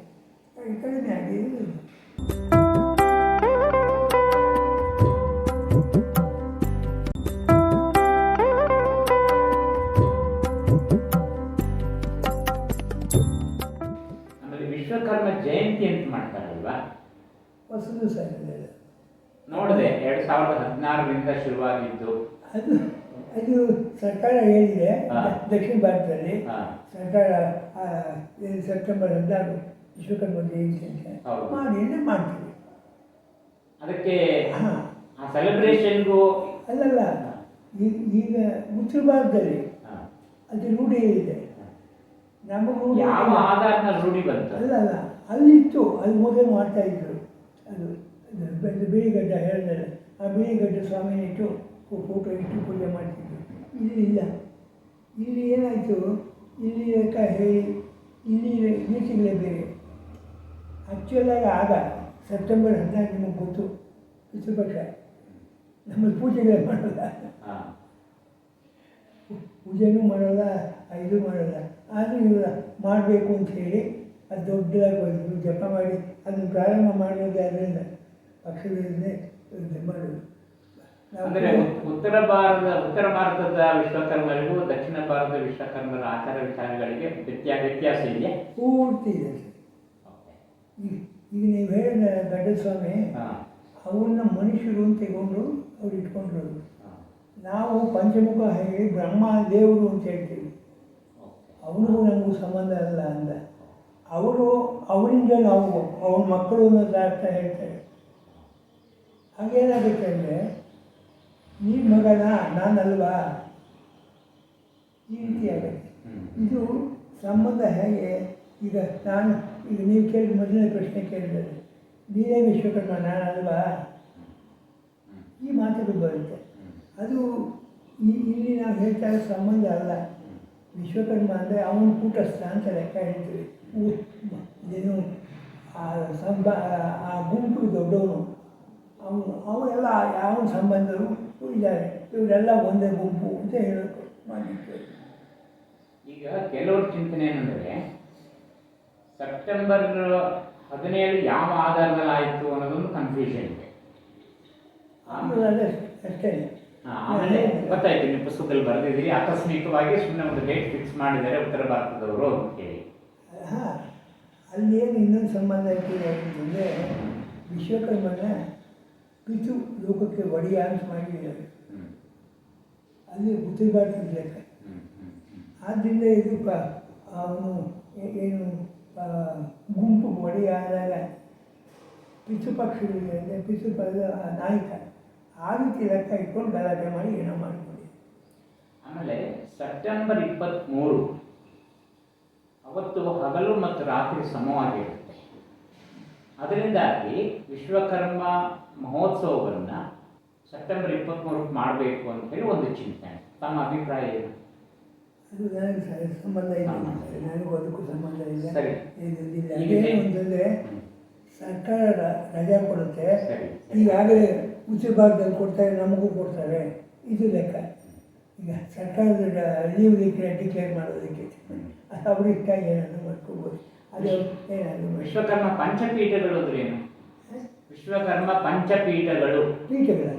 ಕಡಿಮೆ ಆಗಿದೆ. ಹೊಸದು ಇದೆಲ್ಲ. ನೋಡಿದೆ ಎರಡು ಸಾವಿರದ ಹದಿನಾರರಿಂದ ಶುರುವಾಗಿದ್ದು. ಅದು ಅದು ಸರ್ಕಾರ ಹೇಳಿದೆ ದಕ್ಷಿಣ ಭಾರತದಲ್ಲಿ. ಸರ್ಕಾರ ಸೆಪ್ಟೆಂಬರ್ ಹದಿನಾರು ವಿಶ್ವಕರ್ಮ ಜಯಂತಿ ಅಂತ ಹೌದು. ಮಾಡಿ ಅಂದ್ರೆ ಮಾಡ್ತೀವಿ. ಅದಕ್ಕೆ ಆ ಸೆಲೆಬ್ರೇಷನ್ಗೂ ಅಲ್ಲಲ್ಲ ಈಗ ಈಗ ಉತ್ತರ ಭಾರತದಲ್ಲಿ ಅದು ರೂಢಿ ಇದೆ ನಮಗೂ ಯಾವ ಆಧಾರದ ರೂಢಿ ಬಂತು? ಅಲ್ಲ ಅಲ್ಲ ಅಲ್ಲಿತ್ತು ಅಲ್ಲಿ ಮೊದಲು ಮಾಡ್ತಾ ಇದ್ರು. ಅದು ಬಿಳಿಗಡ್ಡ ಹೇಳಿದ್ರೆ ಆ ಬಿಳಿಗಡ್ಡ ಸ್ವಾಮಿ ಇಟ್ಟು ಫೋಟೋ ಇಟ್ಟು ಪೂಜೆ ಮಾಡ್ತಿದ್ದರು ಇಲ್ಲಿ ಇಲ್ಲ. ಇಲ್ಲಿ ಏನಾಯಿತು? ಇಲ್ಲಿ ಲೆಕ್ಕ ಹೇಳಿ ಇಲ್ಲಿ ಮೀಟಿಂಗ್ಲೇ ಬೇರೆ. ಆ್ಯಕ್ಚುಲಾಗಿ ಆಗ ಸೆಪ್ಟೆಂಬರ್ ಹದಿನಾಲ್ಕು ನಿಮಗೆ ಗೊತ್ತು. ಪಿತೃಪಕ್ಷ ನಮ್ಮಲ್ಲಿ ಪೂಜೆಗಳೇ ಮಾಡೋಲ್ಲ. ಪೂಜೆನೂ ಮಾಡೋಲ್ಲ ಇದು ಮಾಡೋಲ್ಲ. ಆದರೂ ಇವರು ಮಾಡಬೇಕು ಅಂತ ಹೇಳಿ ಅದು ದೊಡ್ಡದಾಗಿ ಜಪ ಮಾಡಿ ಅದನ್ನು ಪ್ರಾರಂಭ ಮಾಡೋದು ಅದರಿಂದ ಇದು ಮಾಡೋದು ಅಂದ್ರೆ ಉತ್ತರ ಭಾರತ ಉತ್ತರ ಭಾರತದ ವಿಶ್ವಕರ್ಮರಿಗೂ ದಕ್ಷಿಣ ಭಾರತದ ವಿಶ್ವಕರ್ಮರ ಆಚಾರ ವಿಚಾರಗಳಿಗೆ ವ್ಯತ್ಯಾಸ ವ್ಯತ್ಯಾಸ ಇದೆಯಾ ಪೂರ್ತಿ ಇದೆ. ಈಗ ನೀವು ಹೇಳಿದ ಗಡ್ಡ ಸ್ವಾಮಿ ಹಾ. ಅವನ್ನ ಮನುಷ್ಯರು ಅಂತ ತಗೊಂಡು ಅವ್ರು ಇಟ್ಕೊಂಡ್ರು. ನಾವು ಪಂಚಮುಖ ಹೇಳಿ ಬ್ರಹ್ಮ ದೇವರು ಅಂತ ಹೇಳ್ತೀವಿ. ಅವನಿಗೂ ನಮಗೂ ಸಂಬಂಧ ಅಲ್ಲ ಅಂದ. ಅವರು ಅವರಿಂದ ನಾವು ಅವನ ಮಕ್ಕಳು ಅನ್ನೋದು ಅರ್ಥ ಹೇಳ್ತಾರೆ. ಹಾಗೇನಾಗುತ್ತೆ ಅಂದರೆ ನೀನು ಮಗನ ನಾನಲ್ವಾ? ಈ ರೀತಿ ಆಗುತ್ತೆ. ಇದು ಸಂಬಂಧ ಹೇಗೆ? ಈಗ ನಾನು ಈಗ ನೀವು ಕೇಳಿದ ಮೊದಲನೇ ಪ್ರಶ್ನೆ ಕೇಳಿದರೆ ನೀನೇ ವಿಶ್ವಕರ್ಮ ನಾನಲ್ವಾ. ಈ ಮಾತುಗಳು ಬರುತ್ತೆ. ಅದು ಈ ಇಲ್ಲಿ ನಾವು ಹೇಳ್ತಾ ಇರೋ ಸಂಬಂಧ ಅಲ್ಲ. ವಿಶ್ವಕರ್ಮ ಅಂದರೆ ಅವನ ಕೂಟಸ್ಥ ಅಂತ ಲೆಕ್ಕ ಹೇಳ್ತೀವಿ. ಮ- ಆ ಸಂಬ ಆ ಗುಂಪು ದೊಡ್ಡವನು. ಅವನು ಅವರೆಲ್ಲ ಯಾವ ಸಂಬಂಧರು? ಇದ್ದಾರೆ. ಇವರೆಲ್ಲ ಒಂದೇ ಗುಂಪು ಅಂತ ಹೇಳೋದು ಮಾಡಿತ್ತು ಈಗ ಕೆಲವ್ರ ಚಿಂತನೆ ಏನಂದ್ರೆ ಸೆಪ್ಟೆಂಬರ್ ಹದಿನೇಳು ಯಾವ ಆಧಾರದಲ್ಲಿ ಆಯಿತು ಅನ್ನೋದೊಂದು ಕನ್ಫ್ಯೂಷನ್ ಇದೆ. ಆಮೇಲೆ ಅಷ್ಟೇ ಆಮೇಲೆ ಗೊತ್ತಾಯ್ತು ನೀವು ಪುಸ್ತಕದಲ್ಲಿ ಬರೆದಿದ್ದೀರಿ. ಆಕಸ್ಮಿಕವಾಗಿ ಸುಮ್ಮನೆ ಒಂದು ಡೇಟ್ ಫಿಕ್ಸ್ ಮಾಡಿದ್ದಾರೆ ಉತ್ತರ ಭಾರತದವರು ಅಂತ ಹೇಳಿ. ಹಾಂ, ಅಲ್ಲಿ ಏನು ಇನ್ನೊಂದು ಸಂಬಂಧ ಇದೆ ಅಂತಂದರೆ ವಿಶ್ವಕರ್ಮನ ಪಿತು ಲೋಕಕ್ಕೆ ಒಡೆಯ ಅಂತ ಮಾಡಿದ್ದಾರೆ. ಅಲ್ಲಿ ಹ್ಮ್. ಆದ್ದರಿಂದ ಇದು ಪ ಅವನು ಏನು ಗುಂಪು ಒಡೆಯ ಆದಾಗ ಪಿತೃಪಕ್ಷಗಳಿಗೆ ಅಂದರೆ ಪಿತೃಪದ ನಾಯಕ ಆ ರೀತಿ ಲೆಕ್ಕ ಇಟ್ಕೊಂಡು ಗಲಾಟೆ ಮಾಡಿ ಏನೋ ಮಾಡಿಕೊಂಡಿದ್ದೆ ಆಮೇಲೆ ಸೆಪ್ಟೆಂಬರ್ ಇಪ್ಪತ್ತ್ಮೂರು ಅವತ್ತು ಹಗಲು ಮತ್ತು ರಾತ್ರಿ ಸಮವಾಗಿರುತ್ತೆ. ಅದರಿಂದಾಗಿ ವಿಶ್ವಕರ್ಮ ಮಹೋತ್ಸವವನ್ನು ಸೆಪ್ಟೆಂಬರ್ ಇಪ್ಪತ್ತ್ಮೂರಕ್ಕೆ ಮಾಡಬೇಕು ಅಂತ ಹೇಳಿ ಒಂದು ಚಿಂತನೆ. ತಮ್ಮ ಅಭಿಪ್ರಾಯ ಏನು? ಸಂಬಂಧ ಇಲ್ಲ. ಅಂತಾರೆ. ನನಗೂ ಅದಕ್ಕೂ ಸಂಬಂಧ ಅದೇನು ಅಂತಂದರೆ. ಸರ್ಕಾರ ರಜಾ ಕೊಡುತ್ತೆ. ಈಗಾಗಲೇ ಉತ್ತರ ಭಾಗದಲ್ಲಿ ಕೊಡ್ತಾರೆ ನಮಗೂ ಕೊಡ್ತಾರೆ. ಇದು ಲೆಕ್ಕ. ಈಗ ಸರ್ಕಾರದ ಲೀವ್ ಡಿಕ್ಲೇರ್ ಮಾಡೋದಕ್ಕೆ ಅದು ಅವ್ರ ಇಷ್ಟ ಏನಾದರೂ ಮಾಡ್ಕೋಬೋದು. ಅದು ಏನಾದರೂ ವಿಶ್ವಕರ್ಮ ಪಂಚಪೀಠಗಳು ಅಂದ್ರೆ ಏನು? ವಿಶ್ವಕರ್ಮ ಪಂಚಪೀಠಗಳು. ಪೀಠಗಳ?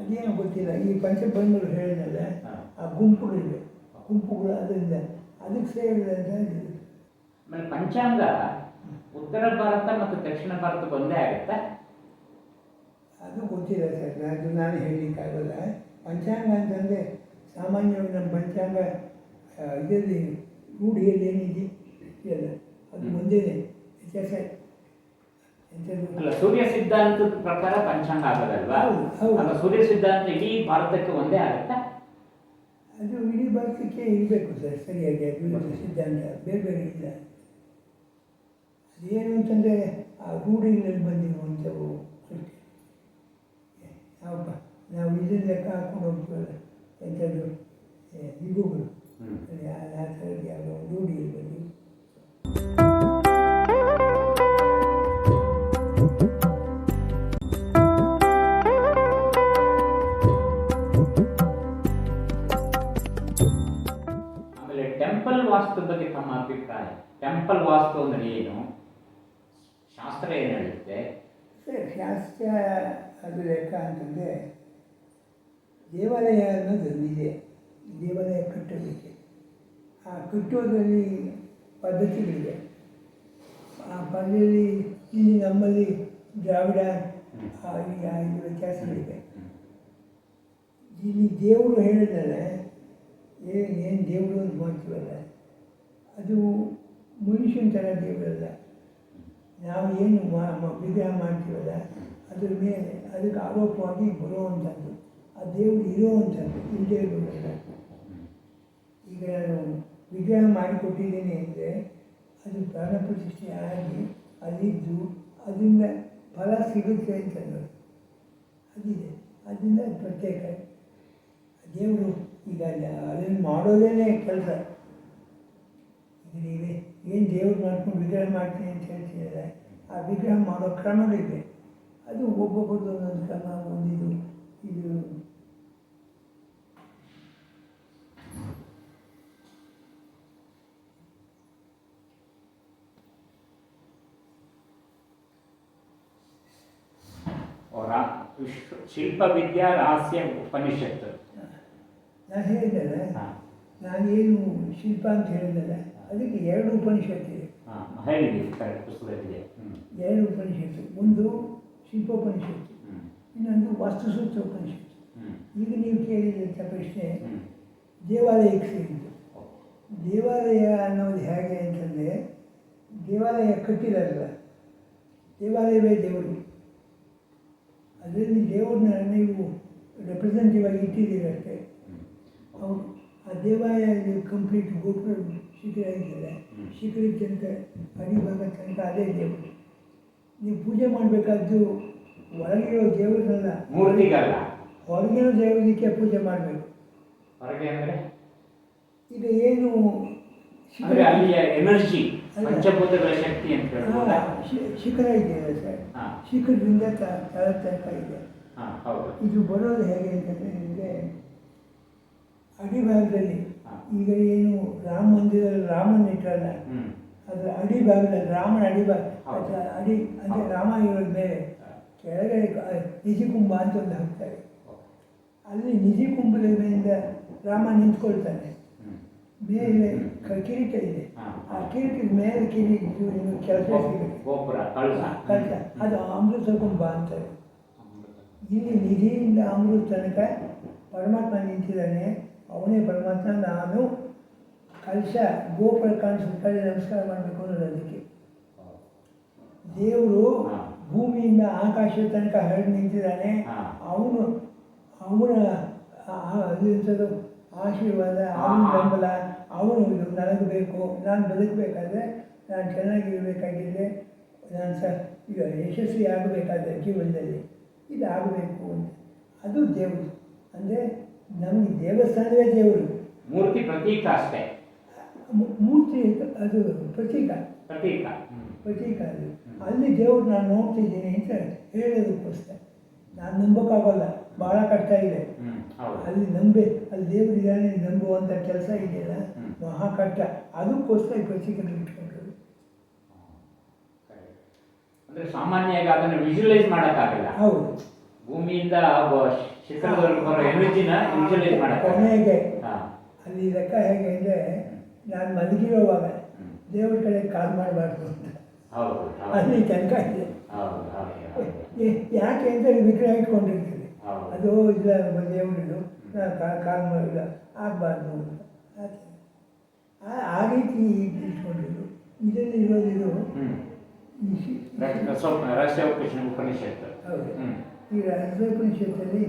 ಅದೇನು ಗೊತ್ತಿಲ್ಲ. ಈ ಪಂಚಬಂಧುಗಳು ಹೇಳಿದಲ್ಲ. ಆ ಗುಂಪುಗಳಿವೆ. ಗುಂಪುಗಳು ಅದರಿಂದ ಅದಕ್ಕೆ ಸೇರಿದಂತ. ಆಮೇಲೆ ಪಂಚಾಂಗ ಉತ್ತರ ಭಾರತ ಮತ್ತು ದಕ್ಷಿಣ ಭಾರತ ಒಂದೇ ಆಗುತ್ತೆ? ಅದು ಗೊತ್ತಿಲ್ಲ ಸರ್. ಅದು ನಾನು ಹೇಳಲಿಕ್ಕಾಗಲ್ಲ. ಪಂಚಾಂಗ ಅಂತಂದರೆ ಸಾಮಾನ್ಯವಾಗಿ ನಮ್ಮ ಪಂಚಾಂಗ ಇದರಲ್ಲಿ ರೂಢಿಯಲ್ಲಿ ಏನಿದೆ ಇಲ್ಲ ಅದು ಒಂದೇನೆ ವ್ಯತ್ಯಾಸ ಅಲ್ಲ ಸೂರ್ಯ ಸಿದ್ಧಾಂತದ ಪ್ರಕಾರ ಪಂಚಾಂಗ ಆಗೋದಲ್ವಾ. ಅಲ್ಲ ಸೂರ್ಯ ಸಿದ್ಧಾಂತ ಇಡೀ ಭಾರತಕ್ಕೆ ಒಂದೇ ಆಗುತ್ತಾ? ಅದು ಇಡೀ ಭಾರತಕ್ಕೆ ಇರಬೇಕು ಸರ್ ಸರಿಯಾಗಿ ಅದು ಸಿದ್ಧಾಂತ ಬೇರೆ ಬೇರೆ ಇಲ್ಲ. ಅದೇನು ಅಂತಂದರೆ ಆ ರೂಢಿಗಳಲ್ಲಿ ಬಂದಿರುವಂಥವು ಅಷ್ಟೇ ನಾವು ಇದನ್ನ ಲೆಕ್ಕ ಹಾಕೊಂಡು ಹೋಗ್ತೀವಲ್ಲ ಎಂಥದ್ದು ಹ್ಮ್. ಆ ಆ ಥರದ್ದು ಯಾವುದೋ ರೂಢಿಯಲ್ಲಿ ಬಂದಿವೆ ಆಮೇಲೆ ಟೆಂಪಲ್ ವಾಸ್ತು ಬಗ್ಗೆ ತಮ್ಮ ಅಭಿಪ್ರಾಯ. ಟೆಂಪಲ್ ವಾಸ್ತು ಅಂದ್ರೆ ಏನು? ಶಾಸ್ತ್ರ ಏನು ಹೇಳುತ್ತೆ? ಸರ್ ಶಾಸ್ತ್ರ ಅದು ಲೆಕ್ಕ ಅಂತಂದರೆ ದೇವಾಲಯ ಅನ್ನೋದು ಇದೆ ದೇವಾಲಯ ಕಟ್ಟೋದಕ್ಕೆ ಆ ಕಟ್ಟೋದ್ರಲ್ಲಿ ಪದ್ಧತಿಗಳಿದೆ. ಆ ಪದ್ಧತಿ ಇಲ್ಲಿ ನಮ್ಮಲ್ಲಿ ದ್ರಾವಿಡ ಇದು ವ್ಯತ್ಯಾಸಗಳಿದೆ. ಇಲ್ಲಿ ದೇವರು ಹೇಳಿದರೆ ಏನು ಏನು ದೇವರು ಅಂತ ಮಾಡ್ತೀವಲ್ಲ ಅದು ಮನುಷ್ಯನ ಥರ ದೇವರಲ್ಲ. ನಾವು ಏನು ವಿಗ್ರಹ ಮಾಡ್ತೀವಲ್ಲ, ಅದ್ರ ಮೇಲೆ ಅದಕ್ಕೆ ಆರೋಪವಾಗಿ ಬರುವಂಥದ್ದು ಆ ದೇವರು ಇರುವಂಥದ್ದು ಇಲ್ಲದೇ ಇರೋದಲ್ಲ. ಈಗ ವಿಗ್ರಹ ಮಾಡಿಕೊಟ್ಟಿದ್ದೇನೆ ಅಂದರೆ ಅದು ಪ್ರಾಣ ಪ್ರತಿಷ್ಠೆ ಆಗಿ ಅಲ್ಲಿದ್ದು ಅದರಿಂದ ಫಲ ಸಿಗುತ್ತೆ ಅಂತ ಅದಿದೆ. ಅದರಿಂದ ಅದು ಪ್ರತ್ಯೇಕ. ದೇವರು ಈಗ ಅದನ್ನು ಮಾಡೋದೇ ಕೆಲಸ. ನೀವೇ ಏನು ದೇವ್ರು ಮಾಡ್ಕೊಂಡು ವಿಗ್ರಹ ಮಾಡ್ತೀನಿ ಅಂತ ಹೇಳ್ತಿದ್ದಾರೆ. ಆ ವಿಗ್ರಹ ಮಾಡೋ ಕ್ರಮಗಳಿವೆ ಅದು ಒಬ್ಬೊಬ್ಬರದ್ದು ಒಂದೊಂದು ಕ್ರಮ, ಒಂದಿದು, ಇದು ಅವರ ವಿದ್ಯಾ ರಹಸ್ಯ ಉಪನಿಷತ್ತು. ನಾನು ಹೇಳಿದ್ದಲ್ಲ ನಾನೇನು ಶಿಲ್ಪ ಅಂತ ಹೇಳಿದ್ದಲ್ಲ ಅದಕ್ಕೆ ಎರಡು ಉಪನಿಷತ್ತಿದೆ ಹೇಳಿದ್ದೀವಿ ಕರೆಕ್ಟ್ ಪುಸ್ತಕದಲ್ಲಿದೆ ಎರಡು ಉಪನಿಷತ್ತು. ಒಂದು ಶಿಲ್ಪೋಪನಿಷತ್ತು. ಇನ್ನೊಂದು ವಾಸ್ತುಸೂತ್ರ ಉಪನಿಷತ್ತು. ಈಗ ನೀವು ಕೇಳಿದಂಥ ಪ್ರಶ್ನೆ. ದೇವಾಲಯಕ್ಕೆ ಸೇರಿದ್ದು ದೇವಾಲಯ ಅನ್ನೋದು ಹೇಗೆ ಅಂತಂದರೆ ದೇವಾಲಯ ಕಟ್ಟಿದಾರಲ್ಲ ದೇವಾಲಯವೇ ದೇವರು. ಅದರಲ್ಲಿ ದೇವರನ್ನ ನೀವು ರೆಪ್ರೆಸೆಂಟೇಟಿವ್ ಆಗಿ ಇಟ್ಟಿದ್ದೀರಿ ಅಷ್ಟೇ. ಅವ್ರು ಆ ದೇವಾಲಯ ಕಂಪ್ಲೀಟ್ ಗೋಪುರ ಶಿಖರ ಆಗಿದ್ದಾರೆ. ಹ್ಮ್. ಶಿಖರ ತನಕ ಅಡಿಭಾಗ ತನಕ ಅದೇ ದೇವರು. ನೀವು ಪೂಜೆ ಮಾಡಬೇಕಾದ್ದು ಒಳಗಿರೋ ದೇವರನ್ನಲ್ಲ. ಮೂರ್ತಿಗಲ್ಲ. ಹೊರಗಿರೋ ದೇವರಿಗೆ ಪೂಜೆ ಮಾಡಬೇಕು. ಹೊರಗೆ ಅಂದರೆ? ಈಗ ಏನು ಎನರ್ಜಿ. ಪಂಚಭೂತಗಳ ಶಕ್ತಿ ಅಂತ ಹೇಳ್ಬೋದಾ ಶಿಖರ ಇದೆಯಲ್ಲ ಸರ್. ಹಾಂ. ಶಿಖರದಿಂದ ತ- ತಳ ತನಕ ಇದೆ. ಹಾಂ ಹೌದು. ಇದು ಬರೋದು ಹೇಗೆ ಅಂತಂದರೆ ನಿಮಗೆ ಅಡಿಭಾಗದಲ್ಲಿ ಹಾ. ಈಗ ಏನು ರಾಮ ಮಂದಿರದಲ್ಲಿ ರಾಮನ ಇಟ್ಟಲ್ಲ ಅದು ಅದರ ಅಡಿಭಾಗದಲ್ಲಿ ರಾಮನ ಅಡಿಭಾಗ ಹೌದು. ಅದರ ಅಡಿ ಅಂದರೆ ಹೌದು. ರಾಮ ಇರೋದ ಮೇಲೆ ಕೆಳಗಡೆ ಕ- ನಿಜಿಕುಂಭ ಅಂತ ಒಂದು ಹಾಕ್ತಾರೆ. ಅಲ್ಲಿ ನಿಜಿಕುಂಭದ ಮೇಲಿಂದ ರಾಮ ನಿಂತ್ಕೊಳ್ತಾನೆ. ಮೇಲೆ ಕಿರೀಟ ಇದೆ. ಆ ಕಿರೀಟದ ಮೇಲೆ ಕಿರೀಟ ಕೆಲಸ ಗೋಪುರ ಕಳಸ. ಅದು ಅಮೃತ ಕುಂಭ ಅಂತಾರೆ ಇಲ್ಲಿ ನಿಧಿಯಿಂದ ಅಮೃತ ತನಕ ಪರಮಾತ್ಮ ನಿಂತಿದ್ದಾನೆ. ಅವನೇ ಪರಮಾತ್ಮ ನಾನು ಕಲಶ ಗೋಪುರ ಕಾಣಿಸುತ್ತೆ ನಮಸ್ಕಾರ ಮಾಡಬೇಕು ಅನ್ನೋದು ಅದಕ್ಕೆ. ದೇವರು ಭೂಮಿಯಿಂದ ಆಕಾಶದ ತನಕ ಹರಡಿ ನಿಂತಿದ್ದಾನೆ. ಅವನು ಅವನ ಆಶೀರ್ವಾದ ಅವನ ಬೆಂಬಲ ಅವನು ಇದು ನನಗೆ ಬೇಕು ನಾನು ಬದುಕಬೇಕಾದ್ರೆ ನಾನು ಚೆನ್ನಾಗಿರಬೇಕಾಗಿದ್ದರೆ ನಾನು ಸ ಈಗ ಯಶಸ್ವಿ ಆಗಬೇಕಾದ್ರೆ ಜೀವನದಲ್ಲಿ ಇದು ಆಗಬೇಕು ಅಂತ. ಅದು ದೇವರು. ಅಂದರೆ ನಮಗೆ ದೇವಸ್ಥಾನವೇ ದೇವರು. ಮೂರ್ತಿ ಪ್ರತೀಕ ಅಷ್ಟೇ. ಮೂರ್ತಿ ಅದು ಪ್ರತೀಕ. ಪ್ರತೀಕ. ಪ್ರತೀಕ ಅದು. ಅಲ್ಲಿ ದೇವ್ರು ನಾನು ನೋಡ್ತಿದ್ದೀನಿ ಅಂತ ಹೇಳೋದಕ್ಕೋಸ್ಕರ. ನಾನು ನಂಬೋಕ್ಕಾಗಲ್ಲ. ಭಾಳ ಕಷ್ಟ ಇದೆ. ಅಲ್ಲಿ ನಂಬೆ ಅಲ್ಲಿ ದೇವರಿದ್ದಾನೆ ನಂಬುವಂತ ನಂಬುವಂಥ ಕೆಲಸ ಇದೆಯಲ್ಲ. ಮಹಾ ಕಷ್ಟ ಅದಕ್ಕೋಸ್ಕರ ಈ ಪ್ರತೀಕಗಳು ಇಟ್ಕೊಂಡ್ರು ಅಂದ್ರೆ ಸಾಮಾನ್ಯವಾಗಿ ಅದನ್ನು ವಿಜುವಲೈಸ್ ಮಾಡೋಕ್ಕಾಗಲ್ಲ. ಹೌದು. ಭೂಮಿಯಿಂದ ಶಿಖರದವರೆಗೂ ಬರೋ ಎನರ್ಜಿನ ವಿಜುವಲೈಸ್ ಕೊನೆಗೆ. ಅಲ್ಲಿ ಲೆಕ್ಕ ಹೇಗೆ ಅಂದರೆ ನಾನು ಮಲಗಿರೋವಾಗ ದೇವರ ಕಡೆ ಕಾಲ್ ಮಾಡಬಾರ್ದು ಅಂತ. ಹೌದು ಅಲ್ಲಿ ತನಕ ಇದೆ. ಯಾಕೆ ಅಂತ ವಿಗ್ರಹ ಇಟ್ಕೊಂಡಿರ್ತೀವಿ ಹೌದು. ಅದು ಇಲ್ಲ ದೇವರಿದು ನಾನು ಕಾ- ಕಾಲ್ ಮಾಡಿಲ್ಲ ಆಗಬಾರ್ದು ಆ ರೀತಿ ಇಟ್ಕೊಂಡಿದ್ದು. ಇದರಲ್ಲಿ ಇರೋದಿದು ಇದು ಈ ಶಿ- ರಹಸ್ಯ ಉಪನಿಷ ಉಪನಿಷತ್ತು. ಹೌದು. ಈ ರಹಸ್ಯೋಪನಿಷತ್ತಲ್ಲಿ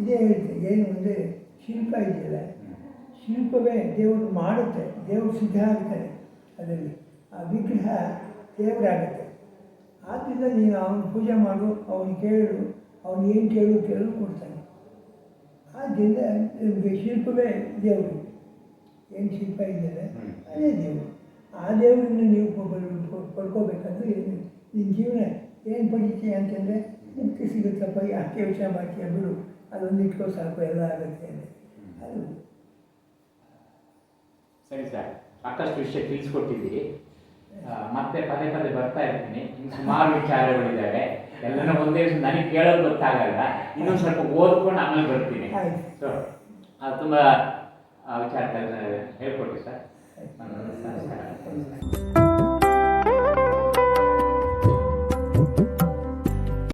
ಇದೇ ಹೇಳ್ತದೆ ಏನು ಅಂದರೆ ಶಿಲ್ಪ ಇದೆಯಲ್ಲ? ಶಿಲ್ಪವೇ ದೇವರು ಮಾಡುತ್ತೆ. ದೇವರು ಸಿದ್ಧ ಆಗ್ತಾನೆ ಅದರಲ್ಲಿ. ಆ ವಿಗ್ರಹ ದೇವರಾಗುತ್ತೆ. ಆದ್ದರಿಂದ ನೀನು ಅವನು ಪೂಜೆ ಮಾಡು ಅವನು ಕೇಳು ಅವನು ಏನು ಕೇಳು ಕೇಳು ಕೊಡ್ತಾನೆ. ಆದ್ದರಿಂದ ನಿಮಗೆ ಶಿಲ್ಪವೇ ದೇವರು. ಏನು ಶಿಲ್ಪ ಇದ್ದಾರೆ. ಅದೇ ದೇವರು. ಆ ದೇವರನ್ನು ನೀವು ಪಡ್- ಪಡ್ಕೋಬೇಕಂದ್ರೆ ಏನು ನಿನ್ನ ಜೀವನ ಏನು ಪಡಿತೀಯ ಅಂತಂದರೆ ಮುಕ್ತಿ ಸಿಗುತ್ತಪ್ಪ ಯಾಕೆ ಯೋಚನೆ ಮಾಡ್ತೀಯ ಬಿಡು. ಅದೊಂದು ಇಟ್ಕೋ ಸಾಕು, ಎಲ್ಲ ಆಗುತ್ತೆ ಅದು. ಸರಿ ಸರ್, ಸಾಕಷ್ಟು ವಿಷಯ ತಿಳಿಸ್ಕೊಟ್ಟಿದ್ದೀರಿ. ಮತ್ತೆ ಪದೇ ಪದೇ ಬರ್ತಾ ಇರ್ತೀನಿ. ಸುಮಾರು ವಿಚಾರಗಳಿದ್ದಾವೆ. ಎಲ್ಲನೂ ಒಂದೇ ನನಗೆ ಕೇಳೋದು ಗೊತ್ತಾಗಲ್ಲ. ಇನ್ನೊಂದು ಸ್ವಲ್ಪ ಓದ್ಕೊಂಡು ಆಮೇಲೆ ಬರ್ತೀನಿ. ಆಯ್ತು. ಅದು ತುಂಬ ವಿಚಾರ ಹೇಳ್ಕೊಟ್ಟಿ ಸರ್. ನಮಸ್ಕಾರ